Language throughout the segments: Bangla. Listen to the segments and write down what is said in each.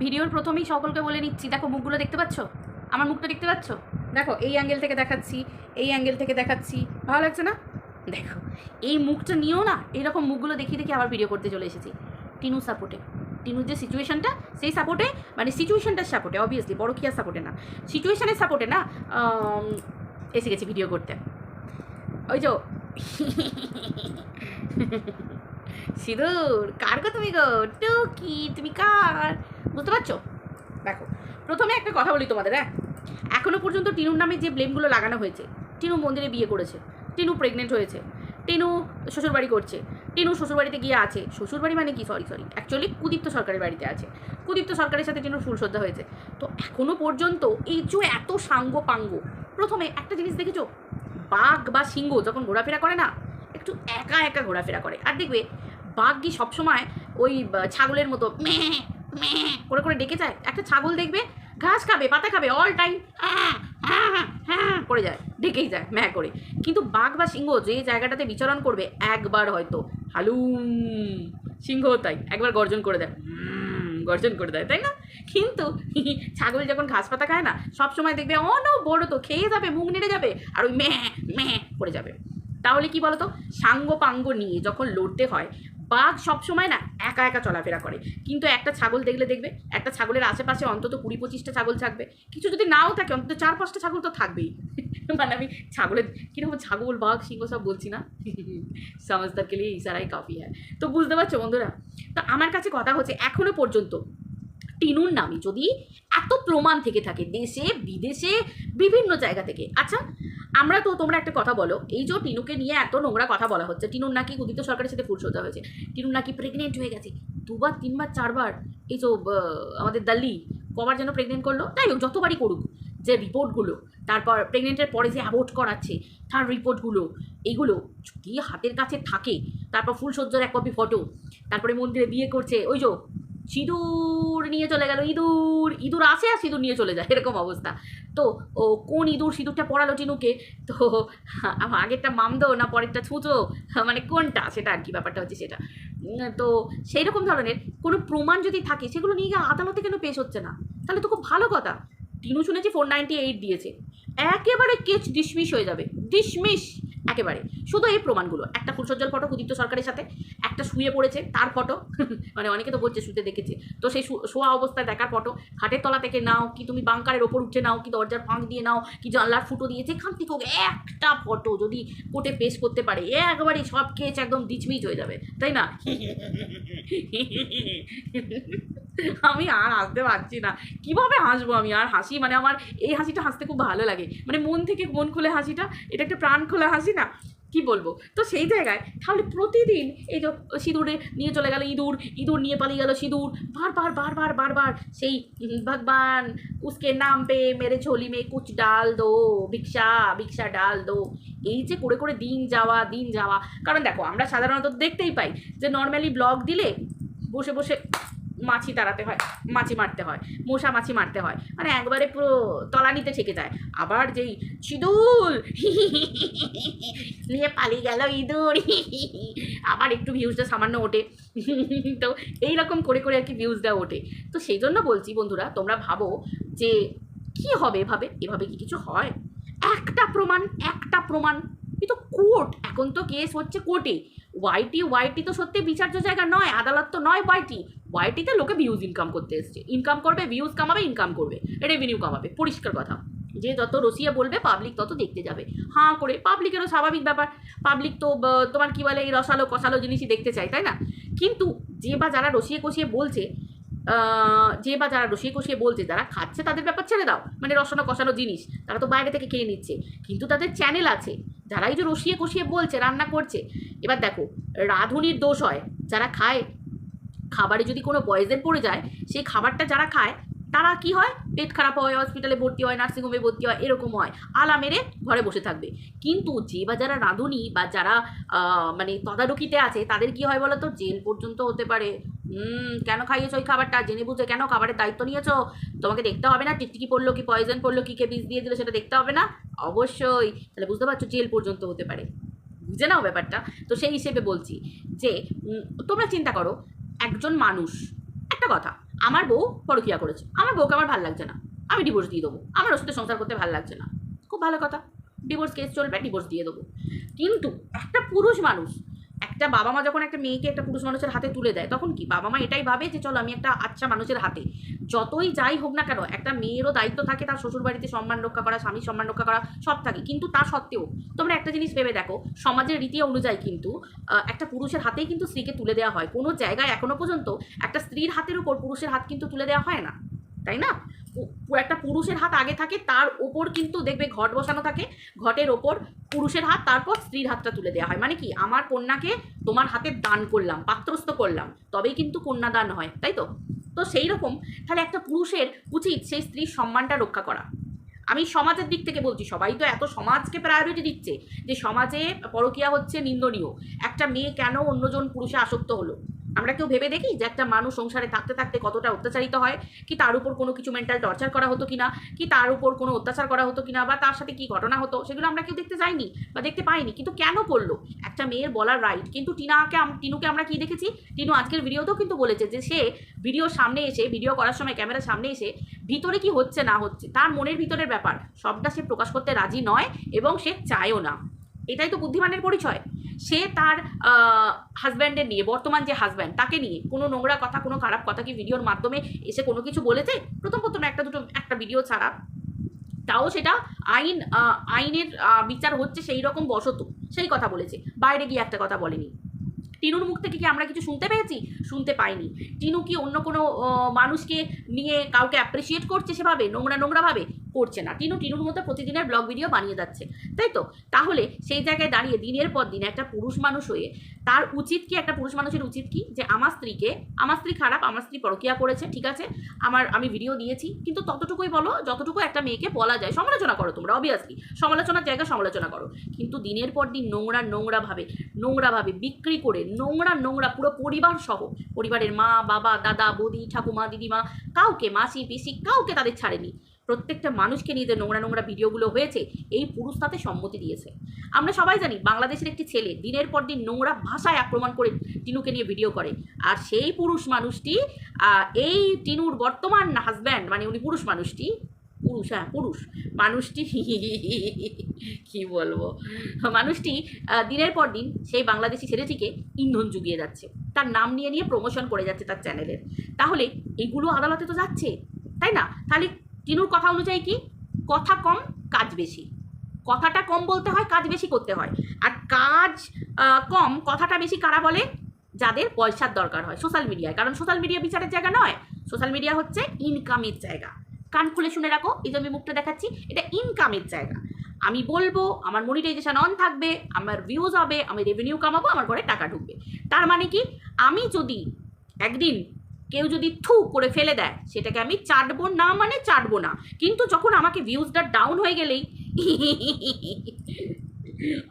ভিডিওর প্রথমেই সকলকে বলে নিচ্ছি, দেখো মুখগুলো দেখতে পাচ্ছ? আমার মুখটা দেখতে পাচ্ছ? দেখো, এই অ্যাঙ্গেল থেকে দেখাচ্ছি, এই অ্যাঙ্গেল থেকে দেখাচ্ছি। ভালো লাগছে না? দেখো, এই মুখটা নিয়েও না, এরকম মুখগুলো দেখিয়ে দেখি আবার ভিডিও করতে চলে এসেছি। টিনু সাপোর্টে টিনুর যে সিচুয়েশানটা সেই সাপোর্টে মানে সিচুয়েশানটার সাপোর্টে অবভিয়াসলি বড় কি আর সাপোর্টে না। সিচুয়েশানের সাপোর্টে না এসে গেছি ভিডিও করতে। ওই যো সিঁদুর, কার গো তুমি গো? টুকি, তুমি কার? বুঝতে পারছ? দেখো, প্রথমে একটা কথা বলি তোমাদের হ্যাঁ? এখনও পর্যন্ত টিনুর নামে যে ব্লেমগুলো লাগানো হয়েছে, টিনু মন্দিরে বিয়ে করেছে, টিনু প্রেগনেন্ট হয়েছে, টিনু শ্বশুরবাড়ি করছে, টিনু শ্বশুরবাড়িতে গিয়ে আছে, শ্বশুরবাড়ি মানে কি? সরি সরি অ্যাকচুয়ালি কুদীপ্ত সরকারের বাড়িতে আছে। কুদীপ্ত সরকারের সাথে টিনুর ফুলসজ্জা হয়েছে। তো এখনও পর্যন্ত এই যে এত সাঙ্গ পাঙ্গ প্রথমে একটা জিনিস দেখেছ? বাঘ বা সিংহ যখন ঘোরাফেরা করে না, একটু একা একা ঘোরাফেরা করে। আর দেখবে, বাঘ কি সবসময় ওই ছাগলের মতো করে করে ডেকে যায়। একটা ছাগল দেখবে, ঘাস খাবে, পাতা খাবে অল টাইম করে যায়, ডেকেই যায়, ম্যা করে। কিন্তু বাঘ বা সিংহ যে জায়গাটাতে বিচরণ করবে, একবার হয়তো। হালুম, সিংহ তাই, একবার গর্জন করে দেয়। গর্জন করে দেয়, তাই না? কিন্তু ছাগল যখন ঘাস পাতা খায় না সবসময় দেখবে অন বড় তো খেয়ে যাবে, মুখ নেড়ে যাবে, আর ওই ম্যাঁ ম্যাঁ করে যাবে। তাহলে কি বলতো? সাঙ্গ পাঙ্গ নিয়ে যখন লড়তে হয় বাঘ সবসময় না একা একা চলাফেরা করে। কিন্তু একটা ছাগল দেখলে দেখবে, একটা ছাগলের আশেপাশে অন্তত কুড়ি পঁচিশটা ছাগল থাকবে। কিছু যদি নাও থাকে, অন্তত চার পাঁচটা ছাগল তো থাকবেই। মানে আমি ছাগলের, কীরকম ছাগল, বাঘ, সিংহ সব বলছি না? সমাজদার কে লিয়ে ইশারাই কাফি হ্যাঁ। তো বুঝতে পারছ বন্ধুরা? তো আমার কাছে কথা হচ্ছে, এখনও পর্যন্ত টিনুর নামে যদি এত প্রমাণ থেকে থাকে, দেশে, বিদেশে, বিভিন্ন জায়গা থেকে। আচ্ছা আমরা তো তোমরা একটা কথা বলো, এই যে টিনুকে নিয়ে এত নোংরা কথা বলা হচ্ছে, টিনুর নাকি উদিত সরকারের সাথে ফুলসজ্জা হয়েছে, টিনুর নাকি প্রেগনেন্ট হয়ে গেছে, দুবার, তিনবার, চারবার, এই যে আমাদের দাল্লি, কবার যেন প্রেগনেন্ট করল তাই হোক, যতবারই করুক, যে রিপোর্টগুলো, তারপর প্রেগনেন্টের পরে যে অ্যাবোর্ট করাচ্ছে, তার রিপোর্টগুলো, এগুলো যদি হাতের কাছে থাকে? তারপর ফুলসজ্জার এক কপি ফটো তারপরে মন্দিরে বিয়ে করছে, ওই যে সিঁদুর নিয়ে চলে গেল, ইঁদুর ইঁদুর আসে আর সিঁদুর নিয়ে চলে যায়, এরকম অবস্থা। তো ও কোন ইঁদুর সিঁদুরটা পড়ালো টিনুকে? তো আগেরটা মামদো না পরেরটা ছুঁচো? মানে কোনটা? সেটা আর কি ব্যাপারটা হচ্ছে সেটা। তো সেই রকম ধরনের কোনো প্রমাণ যদি থাকে, সেগুলো নিয়ে গিয়ে আদালতে কেন পেশ হচ্ছে না? তাহলে তো খুব ভালো কথা। টিনু শুনেছি ফোর নাইনটি এইট দিয়েছে। একেবারে কেচ ডিসমিস হয়ে যাবে। ডিসমিস! একেবারে শুধু এই প্রমাণগুলো, একটা ফুলসজ্জার ফটো উদিত্য সরকারের সাথে, একটা শুয়ে পড়েছে তার ফটো মানে অনেকে তো বলছে শুতে দেখেছে। তো সেই শোয়া অবস্থায় দেখার ফটো, খাটের তলা থেকে নাও, কি তুমি বাংকারের ওপর উঠে নাও, কি দরজার ফাঁক দিয়ে নাও, কি জানলার ফুটো দিয়ে, যেখান থেকে হোক একটা ফটো যদি কোর্টে পেশ করতে পারে একবারে সব কেচ একদম ডিচমিচ হয়ে যাবে, তাই না? আমি আর হাসতে পারছি না। কীভাবে হাসবো আমি? আর হাসি মানে আমার এই হাসিটা হাসতে খুব ভালো লাগে। মানে মন থেকে মন খুলে হাসিটা, এটা একটা প্রাণ খোলা হাসি না? কি বলব? তো সেই জায়গায় তাহলে প্রতিদিন এই যে, সিঁদুরে নিয়ে চলে গেল ইঁদুর ইঁদুর নিয়ে পালিয়ে গেল সিঁদুর, বারবার বারবার বারবার সেই ভগবান উসকে নাম পে মেরে ঝোলি মে কুচ ডাল দো, ভিক্ষা ভিক্ষা ডাল দো। এই যে করে করে দিন যাওয়া দিন যাওয়া। কারণ দেখো আমরা সাধারণত দেখতেই পাই যে নর্মালি ব্লগ দিলে বসে বসে মাছি তাড়াতে হয়, মাছি মারতে হয়, মশা মাছি মারতে হয়। মানে একবারে পুরো তলানিতে ঠেকে যায়। আবার যেই সিঁদুর, নিয়ে পালিয়ে গেল ইঁদুর। আবার একটু ভিউজটা সামান্য ওঠে। তো এইরকম করে করে আর কি ভিউজটা ওঠে। তো সেই জন্য বলছি বন্ধুরা, তোমরা ভাবো যে কি হবে এভাবে? এভাবে কি কিছু হয়? একটা প্রমাণ একটা প্রমাণ। এই তো কোর্ট, এখন তো কেস হচ্ছে কোর্টে। ওয়াইটি ওয়াইটি তো সত্যি বিচার্য জায়গা নয়, আদালত তো নয় ওয়াইটি ওয়াইটিতে লোকে ভিউজ ইনকাম করতে এসছে। ইনকাম করবে ভিউজ কামাবে ইনকাম করবে রেভিনিউ কামাবে। পরিষ্কার কথা। যে যত রসিয়া বলবে পাবলিক তত দেখতে যাবে। হাঁ করে পাবলিকেরও স্বাভাবিক ব্যাপার। পাবলিক তো তোমার কী বলে, এই রসালো কষালো জিনিসই দেখতে চায়, তাই না? কিন্তু যে বা যারা রসিয়ে কষিয়ে বলছে যে বা যারা রসিয়ে কষিয়ে বলছে, যারা খাচ্ছে তাদের ব্যাপার ছেড়ে দাও। মানে রসানো কষানো জিনিস, তারা তো বাইরে থেকে খেয়ে নিচ্ছে। কিন্তু তাদের চ্যানেল আছে। যারা এই যে রসিয়ে কষিয়ে বলছে, রান্না করছে। এবার দেখো, রাঁধুনির দোষ হয়, যারা খায়, খাবারে যদি কোনো পয়জন পড়ে যায় সেই খাবারটা যারা খায়, তারা কি হয়? পেট খারাপ হয় হসপিটালে ভর্তি হয় নার্সিংহোমে ভর্তি হয়, এরকম হয়। আলা মেরে ঘরে বসে থাকবে। কিন্তু যে বা যারা রাঁধুনি বা যারা মানে তদারকিতে আছে, তাদের কি হয় বলো তো জেল পর্যন্ত হতে পারে। হুম, কেন খাইয়েছো ওই খাবারটা? জেনে বুঝে কেন খাবারের দায়িত্ব নিয়েছো? তোমাকে দেখতে হবে না টিকটিকি পড়ল কি পয়জন পড়ল, কি কে বিষ দিয়ে দিল সেটা দেখতে হবে না? অবশ্যই। তাহলে বুঝতে পারছ, জেল পর্যন্ত হতে পারে। বুঝে নাও ব্যাপারটা? তো সেই হিসেবে বলছি যে তোমরা চিন্তা করো, একজন মানুষ, একটা কথা, আমার বউ পরকিয়া করেছে। আমার বউকে আমার ভালো লাগছে না। আমি ডিভোর্স দিয়ে দেবো। আমার ওর সংসার করতে ভালো লাগছে না। খুব ভালো কথা। ডিভোর্স কেস চলবে ডিভোর্স দিয়ে দেবো। কিন্তু একটা পুরুষ মানুষ একটা বাবা মা যখন একটা মেয়েকে একটা পুরুষ মানুষের হাতে তুলে দেয়, তখন কি? বাবা মা এটাই ভাবে যে, চলো আমি একটা আচ্ছা মানুষের হাতে। যতই যাই হোক না কেন, একটা মেয়েরও দায়িত্ব থাকে তার শ্বশুর বাড়িতে সম্মান রক্ষা করা, স্বামীর সম্মান রক্ষা করা, সব থাকে। কিন্তু তা সত্ত্বেও, তোমরা একটা জিনিস ভেবে দেখো, সমাজের রীতি অনুযায়ী কিন্তু একটা পুরুষের হাতেই কিন্তু স্ত্রীকে তুলে দেওয়া হয়। কোনো জায়গায় এখনও পর্যন্ত একটা স্ত্রীর হাতের উপর পুরুষের হাত কিন্তু তুলে দেওয়া হয় না। তাই না? একটা পুরুষের হাত আগে থাকে, তার ওপর কিন্তু দেখবে ঘট বসানো থাকে, ঘটের ওপর পুরুষের হাত, তারপর স্ত্রীর হাতটা তুলে দেওয়া হয়। মানে কি? আমার কন্যাকে তোমার হাতে দান করলাম, পাত্রস্থ করলাম, তবেই কিন্তু কন্যাদান হয়, তাই তো? তো সেই রকম তাহলে একটা পুরুষের উচিত সেই স্ত্রীর সম্মানটা রক্ষা করা। আমি সমাজের দিক থেকে বলছি, সবাই তো এত সমাজকে প্রায়োরিটি দিচ্ছে যে সমাজে পরকিয়া হচ্ছে নিন্দনীয়। একটা মেয়ে কেন অন্যজন পুরুষে আসক্ত হলো? আমরা কেউ ভেবে দেখি যে একটা মানুষ সংসারে থাকতে থাকতে কতটা অত্যাচারিত হয়? কি তার উপর কোনো কিছু মেন্টাল টর্চার করা হতো কিনা? কি তার উপর কোনো অত্যাচার করা হতো কিনা? বা তার সাথে কি ঘটনা হতো? সেগুলো আমরা কেউ দেখতে যাইনি বা দেখতে পাইনি কিন্তু কেন করল? একটা মেয়ের বলার রাইট কিন্তু টিনাকে টিনুকে আমরা কি দেখেছি? টিনু আজকের ভিডিওতেও কিন্তু বলেছে যে সে ভিডিওর সামনে এসে ভিডিও করার সময় ক্যামেরার সামনে এসে ভিতরে কি হচ্ছে না হচ্ছে, তার মনের ভিতরের ব্যাপার। সবটা সে প্রকাশ করতে রাজি নয় এবং সে চায়ও না। এটাই তো বুদ্ধিমানের পরিচয়। সে তার হাজব্যান্ডের নিয়ে, বর্তমান যে হাজব্যান্ড তাকে নিয়ে কোনো নোংরা কথা, কোনো খারাপ কথা কি ভিডিওর মাধ্যমে এসে কোনো কিছু বলেছে? প্রথম প্রথম একটা দুটো, একটা ভিডিও ছাড়া। তাও সেটা আইন আইনের বিচার হচ্ছে সেই রকম বশত সেই কথা বলেছে। বাইরে গিয়ে একটা কথা বলেনি। টিনুর মুখ থেকে কি আমরা কিছু শুনতে পেয়েছি? শুনতে পাইনি। টিনু কি অন্য কোনো মানুষকে নিয়ে কাউকে অ্যাপ্রিসিয়েট করছে সেভাবে, নোংরা, নোংরাভাবে? করছে না। টিনু, টিনুর মতো প্রতিদিনের ব্লগ ভিডিও বানিয়ে যাচ্ছে, তাই তো? তাহলে সেই জায়গায় দাঁড়িয়ে দিনের পর দিন একটা পুরুষ মানুষ হয়ে, তার উচিত কি, একটা পুরুষ মানুষের উচিত কি, যে আমার স্ত্রীকে, আমার স্ত্রী খারাপ, আমার স্ত্রী পরকিয়া করেছে, ঠিক আছে? আমার, আমি ভিডিও দিয়েছি, কিন্তু ততটুকুই বলো, যতটুকু একটা মেয়েকে বলা যায়, সমালোচনা করো তোমরা অবভিয়াসলি সমালোচনার জায়গা সমালোচনা করো। কিন্তু দিনের পর দিন নোংরা নোংরাভাবে নোংরাভাবে বিক্রি করে, নোংরা নোংরা, পুরো পরিবার সহ, পরিবারের মা, বাবা, দাদা, বৌদি, ঠাকুমা, দিদিমা, কাউকে, মাসি, পিসি, কাউকে তাদের ছাড়েনি। প্রত্যেকটা মানুষকে নিয়ে যে নোংরা নোংরা ভিডিওগুলো হয়েছে, এই পুরুষ তাতে সম্মতি দিয়েছে। আমরা সবাই জানি বাংলাদেশের একটি ছেলে দিনের পর দিন নোংরা ভাষায় আক্রমণ করে টিনুকে নিয়ে ভিডিও করে। আর সেই পুরুষ মানুষটি এই টিনুর বর্তমান হাজব্যান্ড মানে উনি পুরুষ মানুষটি, পুরুষ হ্যাঁ পুরুষ, মানুষটি কি বলব? মানুষটি দিনের পর দিন সেই বাংলাদেশি ছেলেটিকে ইন্ধন জুগিয়ে যাচ্ছে। তার নাম নিয়ে নিয়ে প্রমোশন করে যাচ্ছে তার চ্যানেলের তাহলে এগুলো আদালতে তো যাচ্ছে, তাই না? তাহলে টিনুর কথা অনুযায়ী কি? কথা কম, কাজ বেশি। কথাটা কম বলতে হয়, কাজ বেশি করতে হয়। আর কাজ কম, কথাটা বেশি কারা বলে? যাদের পয়সার দরকার হয় সোশ্যাল মিডিয়ায় কারণ সোশ্যাল মিডিয়া বিচারের জায়গা নয়। সোশ্যাল মিডিয়া হচ্ছে ইনকামের জায়গা। কান খুলে শুনে রাখো, এই যে আমি মুখটা দেখাচ্ছি, এটা ইনকামের জায়গা। আমি বলব, আমার মনিটাইজেশন অন থাকবে, আমার ভিউজ হবে, আমি রেভিনিউ কামাবো, আমার ঘরে টাকা ঢুকবে। তার মানে কি? আমি যদি একদিন কেউ যদি থু করে ফেলে দেয়, সেটাকে আমি চাটবো না মানে চাটবো না। কিন্তু যখন আমাকে ভিউজটা ডাউন হয়ে গেলেই,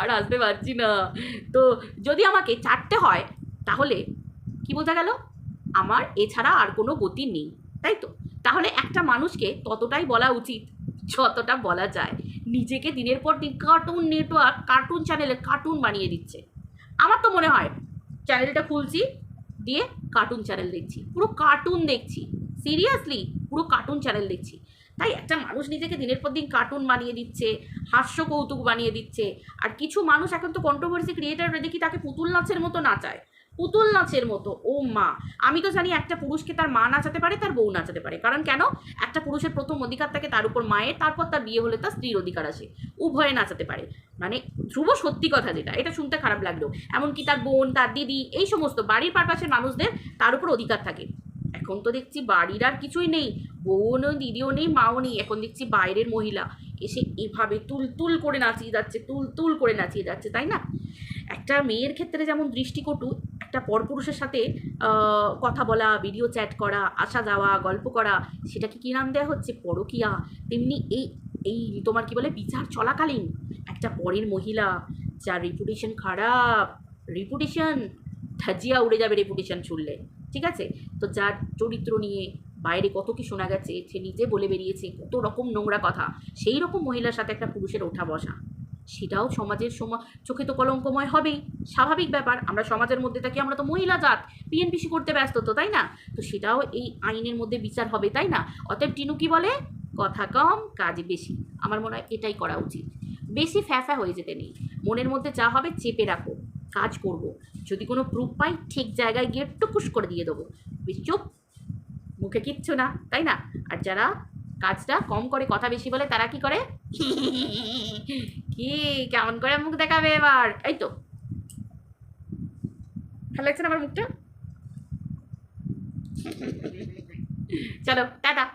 আর আসতে পারছি না। তো যদি আমাকে চাটতে হয়, তাহলে কি বোঝা গেল? আমার এছাড়া আর কোনো গতি নেই, তাই তো? তাহলে একটা মানুষকে ততটাই বলা উচিত, যতটা বলা যায়। নিজেকে দিনের পর দিন কার্টুন নেটওয়ার্ক কার্টুন চ্যানেলে কার্টুন বানিয়ে দিচ্ছে। আমার তো মনে হয় চ্যানেলটা খুলছি দিয়ে কার্টুন চ্যানেল দেখছি। পুরো কার্টুন দেখছি। সিরিয়াসলি পুরো কার্টুন চ্যানেল দেখছি। তাই একটা মানুষ নিজেকে দিনের পর দিন কার্টুন বানিয়ে দিচ্ছে হাস্য কৌতুক বানিয়ে দিচ্ছে, আর কিছু মানুষ এখন তো কন্ট্রোভার্সি ক্রিয়েটাররা দেখি তাকে পুতুল নাচের মতো নাচায়। পুতুল নাচের মতো, ও মা। আমি তো জানি একটা পুরুষকে তার মা নাচাতে পারে, তার বউ নাচাতে পারে। কারণ কেন? একটা পুরুষের প্রথম অধিকার থাকে তার উপর মায়ের, তারপর তার বিয়ে হলে তার স্ত্রীর অধিকার আসে। উভয়ে নাচাতে পারে। মানে ধ্রুব সত্যি কথা যেটা, এটা শুনতে খারাপ লাগল। এমনকি তার বোন, তার দিদি, এই সমস্ত বাড়ির পারপাশের মানুষদের তার উপর অধিকার থাকে। এখন তো দেখছি বাড়ির আর কিছুই নেই বোনও দিদিও নেই, মাও নেই, এখন দেখছি বাইরের মহিলা এসে এভাবে তুল তুল করে নাচিয়ে যাচ্ছে তুল তুল করে নাচিয়ে যাচ্ছে, তাই না? একটা মেয়ের ক্ষেত্রে যেমন দৃষ্টিকটু একটা পরপুরুষের সাথে কথা বলা ভিডিও চ্যাট করা, আসা যাওয়া, গল্প করা, সেটাকে কী নাম দেওয়া হচ্ছে? পরকিয়া। তেমনি এই এই তোমার কি বলে বিচার চলাকালীন একটা পরের মহিলা, যার রেপুটেশন খারাপ রেপুটেশন ধাজিয়া উড়ে যাবে রেপুটেশন শুনলে ঠিক আছে? তো যার চরিত্র নিয়ে বাইরে কত কি শোনা গেছে, সে নিজে বলে বেরিয়েছে, কত রকম নোংরা কথা। সেই রকম মহিলার সাথে একটা পুরুষের ওঠা বসা। সেটাও সমাজের সমা, চোখে তো কলঙ্কময় হবেই। স্বাভাবিক ব্যাপার, আমরা সমাজের মধ্যে থাকি, আমরা তো মহিলা জাত। পিএনপিসি করতে ব্যস্ত তো, তাই না? তো সেটাও এই আইনের মধ্যে বিচার হবে, তাই না? অতএব টিনু কি বলে? কথা কম, কাজ বেশি। আমার মনে হয় এটাই করা উচিত। বেশি ফ্যাফা হয়ে যেতে নেই। মনের মধ্যে যা হবে চেপে রাখো। কাজ করব। যদি কোনো প্রুফ পাই, ঠিক জায়গায় গিয়ে টুকুস করে দিয়ে দেবো। চুপ। মুখে কিচ্ছু না, তাই না? আর যারা কাজটা কম করে, কথা বেশি বলে, তারা কি করে? কি কেমন করে মুখ দেখাবে এবার? এই তো। ভালো লাগছে না আমার মুখটা? চলো, টাটা।